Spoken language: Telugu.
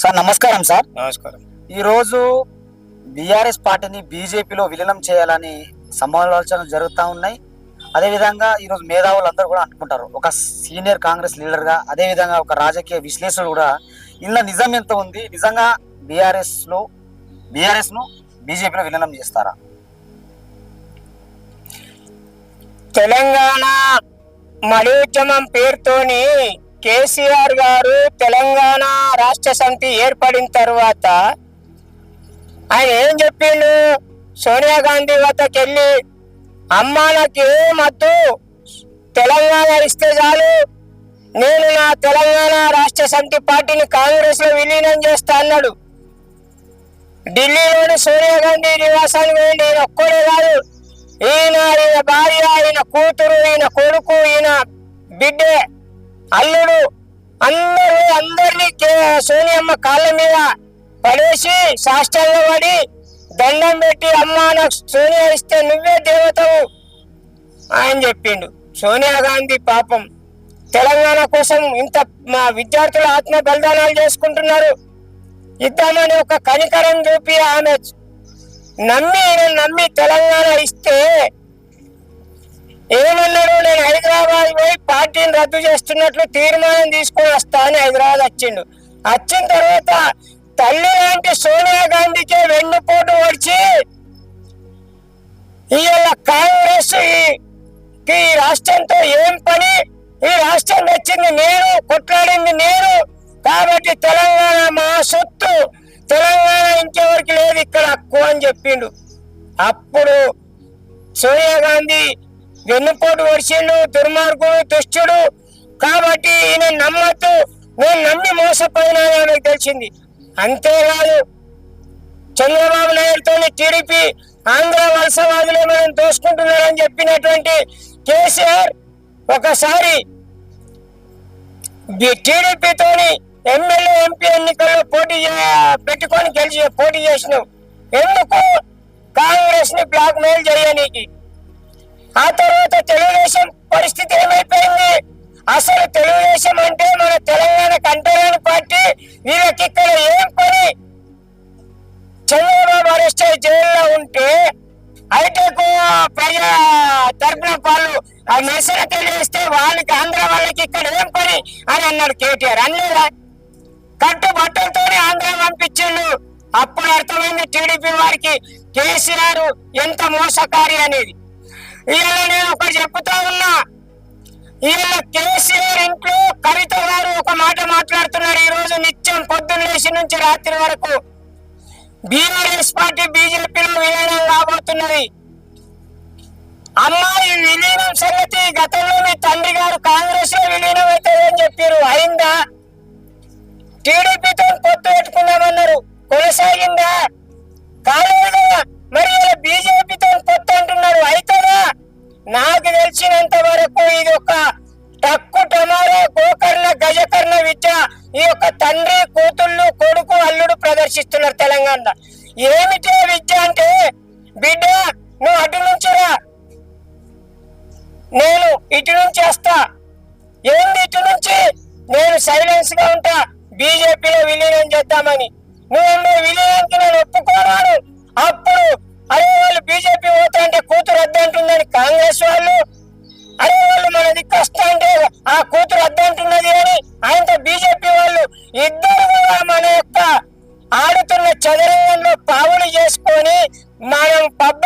సార్ నమస్కారం సార్. నమస్కారం. ఈరోజు బీఆర్ఎస్ పార్టీని బీజేపీలో విలీనం చేయాలని సమాలోచనలు జరుగుతూ ఉన్నాయి. అదేవిధంగా ఈరోజు మేధావులు అందరూ కూడా అనుకుంటారు ఒక సీనియర్ కాంగ్రెస్ లీడర్గా అదేవిధంగా ఒక రాజకీయ విశ్లేషకుడు కూడా ఇందులో నిజం ఎంత ఉంది? నిజంగా బీఆర్ఎస్లో బీఆర్ఎస్ను బీజేపీలో విలీనం చేస్తారా? తెలంగాణ మలియుద్యమం పేరుతోని కేసీఆర్ గారు రాష్ట్ర సమితి ఏర్పడిన తర్వాత ఆయన ఏం చెప్పిండు? సోనియా గాంధీ వద్దకు వెళ్ళి అమ్మ నాకు ఏమద్దు తెలంగాణ ఇస్తే చాలు. నేను నా తెలంగాణ రాష్ట్ర సమితి పార్టీని కాంగ్రెస్లో విలీనం చేస్తా అన్నాడు. ఢిల్లీలోని సోనియా గాంధీ నివాసానికి పోయింది ఈయన ఒక్కడే కాదు. ఈయన ఈయన భార్య ఈయన కూతురు ఈయన కొడుకు ఈయన బిడ్డే అల్లుడు. అందరూ అందరినీ సోనియమ్మ కాళ్ళ మీద పడేసి సాష్టాంగ పడి దండం పెట్టి అమ్మ నాకు సోనియా ఇస్తే నువ్వే దేవతవు అని చెప్పిండు. సోనియా గాంధీ పాపం. తెలంగాణ కోసం ఇంత మా విద్యార్థుల ఆత్మ బలిదానాలు చేసుకుంటున్నారు. ఇద్దామని ఒక కనికరం చూపి ఆమె నమ్మి నమ్మి తెలంగాణ ఇస్తే ఏమన్నాడు? నేను హైదరాబాద్ పోయి పార్టీని రద్దు చేస్తున్నట్లు తీర్మానం తీసుకొని వస్తా అని హైదరాబాద్ వచ్చిండు వచ్చిన తర్వాత తల్లి లాంటి సోనియా గాంధీకే వెన్నుపోటు వచ్చి ఇవాళ కాంగ్రెస్ ఈ- రాష్ట్రంతో ఏం పని? ఈ రాష్ట్రం తెచ్చింది నేను కొట్లాడింది నేను. కాబట్టి తెలంగాణ మా సొత్తు. తెలంగాణ ఇంకెవరికి లేదు ఇక్కడ హక్కు అని చెప్పిండు. అప్పుడు సోనియా గాంధీ వెన్నుపోటు వర్షిండు దుర్మార్గుడు దుష్టుడు. కాబట్టి ఈయన నమ్మద్దు. నేను నమ్మి మోసపోయినా ఆమెకు తెలిసింది. అంతేకాదు చంద్రబాబు నాయుడుతో టీడీపీ ఆంధ్ర వలసవాదులు మనం దోసుకుంటున్నారని చెప్పినటువంటి కేసీఆర్ ఒకసారి టీడీపీతోని ఎమ్మెల్యే ఎంపీ ఎన్నికల్లో పోటీ పెట్టుకొని గెలిచి పోటీ చేసినావు ఎందుకు? కాంగ్రెస్ని బ్లాక్ మెయిల్ చేయనీకి. ఆ తర్వాత తెలుగుదేశం పరిస్థితి ఏమైపోయింది? అసలు తెలుగుదేశం అంటే మన తెలంగాణ కంటరాని పార్టీ వీళ్ళకి ఇక్కడ ఏం పని? చంద్రబాబు అరెస్ట్ అయ్యి జైల్లో ఉంటే హైటెక్ ప్రజా తరపున వాళ్ళు ఆ నిరసన తెలియజేస్తే వాళ్ళకి ఆంధ్ర వాళ్ళకి ఇక్కడ ఏం పని? అని అన్నాడు కేటీఆర్. అన్నీరా కట్టు బట్టలతోనే ఆంధ్ర పంపించిండు. అప్పుడు అర్థమైంది టీడీపీ వారికి కేసీఆర్ ఎంత మోసకారి అనేది. ఇలా నేను ఒకటి చెప్తా ఉన్నా. ఇవాళ కేసీఆర్ ఇంట్లో కవిత గారు ఒక మాట మాట్లాడుతున్నారు ఈ రోజు నిత్యం పొద్దున్న లేచి నుంచి రాత్రి వరకు. బీఆర్ఎస్ పార్టీ బీజేపీలో విలీనం కాబోతున్నది. అమ్మాయి విలీనం సంగతి గతంలో మీ తండ్రి గారు కాంగ్రెస్లో విలీనం అవుతుందని చెప్పారు అయిందా? టీడీపీతో పొత్తు పెట్టుకుందామన్నారు. ఈ యొక్క తండ్రి కూతుళ్ళు కొడుకు అల్లుడు ప్రదర్శిస్తున్నారు తెలంగాణ. ఏమిటి విద్య అంటే? బిడ్డ నువ్వు అటు నుంచి రా. నేను ఇటు నుంచి వస్తా. ఏంది ఇటు నుంచి? నేను సైలెన్స్గా ఉంటా. బీజేపీలో విలీనం చేద్దామని. నువ్వు విలీనానికి నేను ఒప్పుకోరాను అప్పుడు అరే వాళ్ళు బీజేపీ పోతా అంటే కూతురు వద్దంటుందని కాంగ్రెస్ వాళ్ళు? అరే వాళ్ళు మన దిక్కు వస్తా అంటే ఆ కూతురు వద్దంటున్నది అని ఆయనతో బీజేపీ ఇద్దరు కూడా మన యొక్క ఆడుతున్న చదరంగంలో పావులు చేసుకొని మనం పబ్బ